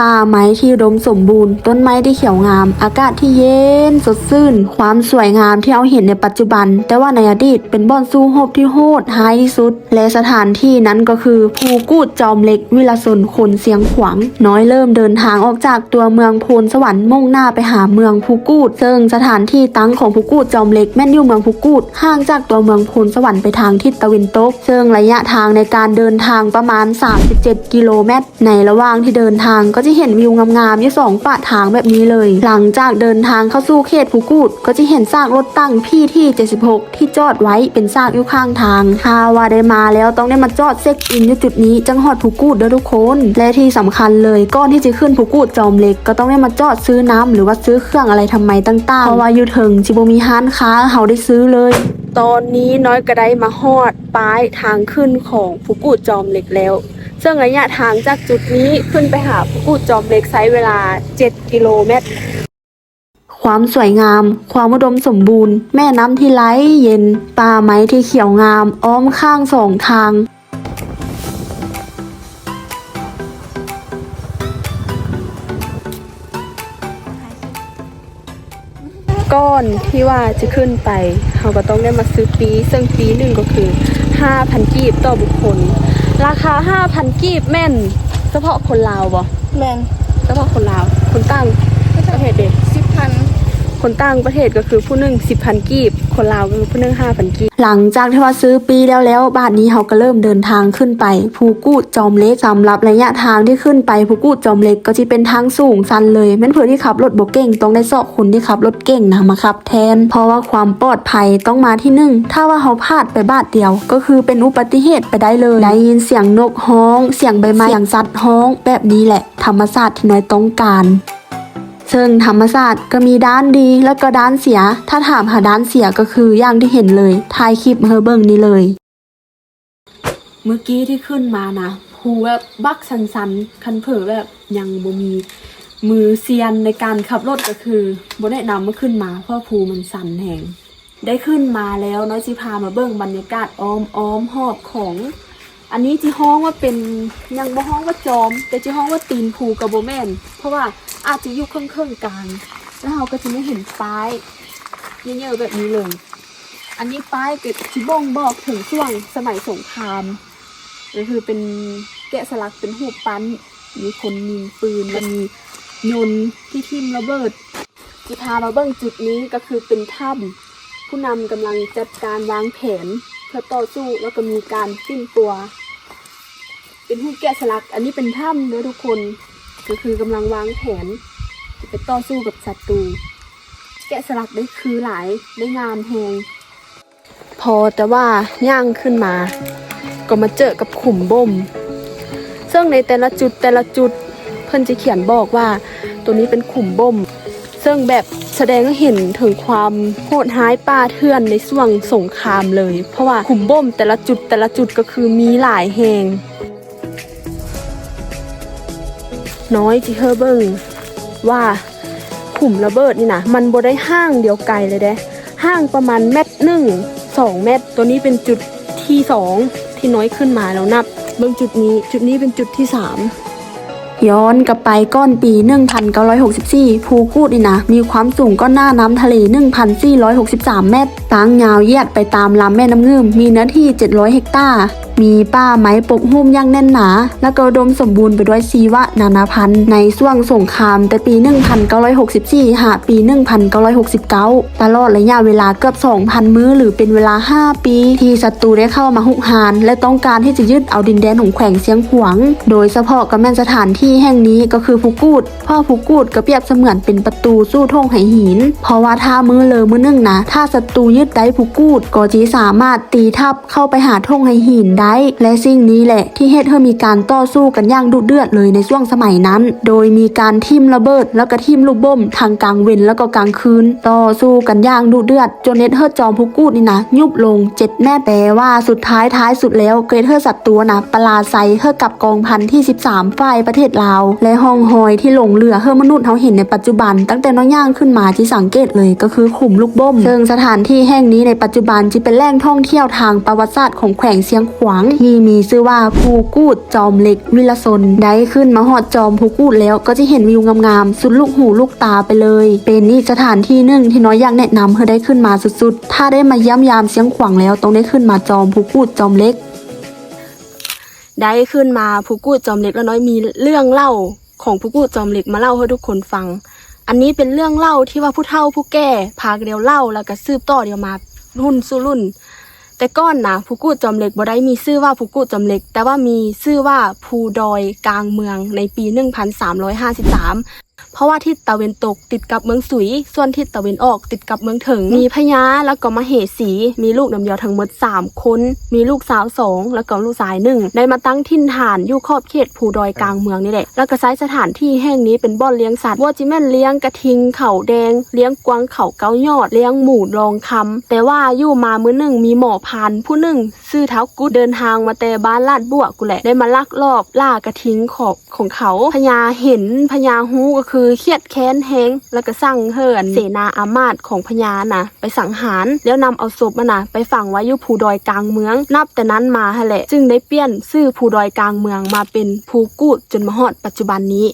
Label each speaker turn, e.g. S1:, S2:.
S1: ป่าไม้ที่ดมสมบูรณ์ ต้นไม้ที่เขียวงาม อากาศที่เย็นสดชื่น ความสวยงามที่เราเห็นในปัจจุบัน แต่ว่าในอดีตเป็นบ่อนสู้รบที่โหดร้ายที่สุด และสถานที่นั้นก็คือภูกูดจอมเล็กวิลาสนคนเสียงขวาง น้อยเริ่มเดินทางออกจากตัวเมืองโพนสวรรค์มุ่งหน้าไปหาเมืองภูกูดซึ่งสถานที่ตั้งของภูกูดจอมเล็กแม่นอยู่เมืองภูกูดห่างจากตัวเมืองโพนสวรรค์ไปทางทิศตะวันตก ซึ่งระยะทางในการเดินทางประมาณ 37 กิโลเมตร ในระหว่างที่เดินทางก็จะะเห็นวิวงามๆยู่สองปะทางแบบนี้เลย หลังจากเดินทางเข้าสู่เขตภูกูดก็จะเห็นซากรถตั้งพี่ที่ 76 ที่จอดไว้เป็นซากอยู่ข้างทางถ้าว่าได้มาแล้วต้องได้มาจอดเซ็กอินอยู่จุดนี้จังหอดภูกูดด้อทุกคน และที่สำคัญเลยก่อนที่จะขึ้นภูกูดจอมเหล็กก็ต้องได้มาจอดซื้อน้ำหรือว่าซื้อเครื่องอะไรทำไมต่างๆเพราะว่าอยู่ถึงจิบมีห้านค้าเขาได้ซื้อเลย ตอนนี้น้อยก็ได้มาฮอดป้ายทางขึ้นของภูกูดจอมเหล็กแล้ว ซึ่งระยะทางจากจุดนี้ขึ้นไปหาภูกูดจอมเหล็กใช้เวลา 7 กิโลเมตร ความสวยงาม ความอุดมสมบูรณ์ แม่น้ำที่ไหลเย็น ป่าไม้ที่เขียวงาม อ้อมข้างสองทางก้อนที่ว่าจะขึ้นไปเขาก็ต้องได้มาซื้อปี ซึ่งปีหนึ่งก็คือ 5,000 กีบต่อบุคคล ราคา5,000กีบแม่น เฉพาะคนลาวบ่
S2: แมน
S1: เฉพาะคนลาว คนตั้งประเทศเด็
S2: สิบพัน
S1: คนต่างประเทศก็คือผู้หนึ่งสิบพันกีบ คนลาวก็คือผู้หนึ่งห้าพันกีบ หลังจากที่ว่าซื้อปีแล้วแล้วบาทนี้เขาก็เริ่มเดินทางขึ้นไป ภูกูดจอมเล็กสำหรับระยะทางที่ขึ้นไปภูกูดจอมเล็กก็จะเป็นทางสูงสันเลยแม่นเผื่อที่ขับรถบกเก่งต้องได้สอบคนที่ขับรถเก่งนะมาขับ แทน เพราะว่าความปลอดภัยต้องมาที่หนึ่งถ้าว่าเขาพลาดไปบาทเดียว ก็คือเป็นอุบัติเหตุไปได้เลยได้ยินเสียงนกฮ้อง เสียงใบไม้เสียงสัตว์ฮ้อง แบบนี้แหละ ธรรมศาสตร์ที่น้อยต้องการ ซึ่งธรรมศาสตร์ก็มีด้านดีแล้วก็ด้านเสีย ถ้าถามหาด้านเสียก็คืออย่างที่เห็นเลยถ่ายคลิปเฮอเบิงนี้เลย เมื่อกี้ที่ขึ้นมานะภูแบบบักสันสันคันเผลอแบบยังบ่มีมือเซียนในการขับรถก็คือบ่แนะนำมาขึ้นมาเพราะภูมันสันแหงได้ขึ้นมาแล้วน้อยสิพามาเบิ่งบรรยากาศอ้อมอ้อมหอบของ อันนี้จีฮ้องว่าเป็นยังบ่ฮ้องว่าจอม แต่จีฮ้องว่าตีนภูกับโบแมนเพราะว่า อาจจะอยู่เครื่องเครื่องๆกลางแล้วเราก็จะไม่เห็นป้ายเยอะๆแบบนี้เลย อันนี้ป้ายเกิดที่บ่งบอกถึงช่วงสมัยสงครามก็คือเป็นแกะสลักเป็นหูปปั้น มีคนยิงปืนแล้วมียนต์ที่ทิ่มระเบิดจิพามาเบิ้งจุดนี้ก็คือเป็นถ้ำผู้นำกำลังจัดการวางแผนเพื่อต่อสู้แล้วก็มีการปิ้นตัว เป็นหูแกะสลัก อันนี้เป็นถ้ำนะทุกคน ก็คือกำลังวางแผนจะไปต่อสู้กับศัตรู แกะสลักได้คือหลายได้งามแหงพอแต่ว่าย่างขึ้นมา ก็มาเจอกับขุมบ่ม ซึ่งในแต่ละจุดแต่ละจุดเพิ่นจะเขียนบอกว่า ตัวนี้เป็นขุมบ่ม ซึ่งแบบแสดงให้เห็นถึงความโหดร้ายป่าเถื่อนในช่วงสงครามเลย เพราะว่าขุมบ่มแต่ละจุดแต่ละจุดก็คือมีหลายแหง น้อยที่เฮอเบิงว่าขุมระเบิดนี่นะมันบ่ได้ห้างเดียวไกลเลยเด้ห้างประมาณเม็ดหนึ่งสองเม็ดตัวนี้เป็นจุดที่สองที่น้อยขึ้นมาแล้วนับ เบิ่งจุดนี้จุดนี้เป็นจุดที่สามย้อนกลับไปก้อนปี 1964 ภูกูดนี่นะ มีความสูงก้อนหน้าน้ำทะเล 1,463 เมตร ตั้งยาวเยียดไปตามลำแม่น้ำเงื่อมมีเนื้อที่ 700 เฮกตาร์ มีป่าไม้ปกหุ้มอย่างแน่นหนา และก็อุดมสมบูรณ์ไปด้วยชีวะนานาพันธุ์ในช่วงสงครามแต่ปี 1964 หาปี 1969 ตลอดระยะเวลาเกือบ 2,000 มื้อหรือเป็นเวลา 5 ปี ที่ศัตรูได้เข้ามาหุกหาน และต้องการที่จะยึดเอาดินแดนของแขวงเสียงขวาง โดยเฉพาะกับแม่นสถานที่แห่งนี้ก็คือภูกูดเพ่อภูกูดก็เปรียบเสมือนเป็นประตูสู้ท่งไหหิน เพราะว่าถ้ามือเลอมือนึ่งนะ ถ้าศัตรูยึดได้ภูกูดก็จีสามารถตีทับเข้าไปหาท่งไหหินได้และสิ่งนี้แหละที่เฮ็ดให้มีการต่อสู้กันอย่างดุเดือดเลยในช่วงสมัยนั้น โดยมีการทิ่มระเบิด แล้วก็ทิ่มลูกบ่มทางกลางเวนแล้วก็กลางคืน ต่อสู้กันอย่างดุเดือด จนเนเธอร์จอมภูกูดนี่นะยุบลงเจ็ดแม่แต่ว่าสุดท้ายท้ายสุดแล้วเกรเธอร์ศัตรูนะปลาไซเฮอกับกองพันที่ 13ฝ่ายประเทศลาว และห้องหอยที่หลงเหลือเฮอมนุษย์เขาเห็นในปัจจุบัน ตั้งแต่น้อยย่างขึ้นมาที่สังเกตเลยก็คือขุมลูกบ่มซึ่งสถานที่แห่งนี้ในปัจจุบันจะเป็นแหล่งท่องเที่ยวทางประวัติศาสตร์ของแขวงเสียงขวาง
S2: งที่มีชื่อว่าภูกูดจอมเหล็กวิลสนได้ขึ้นมาหอดจอมภูกูดแล้วก็จะเห็นวิวงามๆสุดลูกหูลูกตาไปเลย เป็นอีกสถานที่หนึ่งที่น้อยอยากแนะนำให้ได้ขึ้นมาสุดๆ ถ้าได้มาย่ำยามเสียงขวางแล้วต้องได้ขึ้นมาจอมภูกูดจอมเล็ก ได้ขึ้นมาภูกูดจอมเหล็กแล้วน้อยมีเรื่องเล่าของภูกูดจอมเหล็กมาเล่าให้ทุกคนฟัง อันนี้เป็นเรื่องเล่าที่ว่าผู้เฒ่าผู้แก่พากันเดียวเล่าแล้วก็สืบต่อเดียวมารุ่นสู่รุ่น แต่ก้อนนะภูกูดจอมเหล็กบ่ได้มีชื่อว่าภูกูดจอมเหล็ก แต่ว่ามีชื่อว่าภูดอยกลางเมืองในปี 1353 เพราะว่าทิศตะเวนตกติดกับเมืองสุย ส่วนทิศตะเวนออกติดกับเมืองเถิงมีพญาแล้วก็มเหสี มีลูกนำเดียวทั้งหมด 3 คน มีลูกสาวสองแล้วก็ลูกชายหนึ่งได้มาตั้งถิ่นฐานอยู่ขอบเขตภูดอยกลางเมืองนี่แหละแล้วก็ใช้สถานที่แห่งนี้เป็นบ่อนเลี้ยงสัตว์ว่าจิแม่นเลี้ยงกระทิงเข่าแดง เลี้ยงกวางเข่าเก้ายอด เลี้ยงหมูรองคำแต่ว่าอยู่มามื้อหนึ่งมีหมอพานผู้หนึ่งชื่อเท้ากุดเดินทางมาแต่บ้านลาดบัวกูแหละได้มาลักลอบล่ากระทิงขอบของเขาพญาเห็นพญาฮู้ก็คือือเครียดแค้นแฮงแล้วก็สั่งเฮินเสนาอามาตของพญานะไปสังหารแล้วนำเอาศพมันนะไปฝังไว้อยู่ภูดอยกลางเมือง นับแต่นั้นมาฮะแหละ จึงได้เปลี่ยนชื่อภูดอยกลางเมืองมาเป็นภูกูดจนมาฮอดปัจจุบันนี้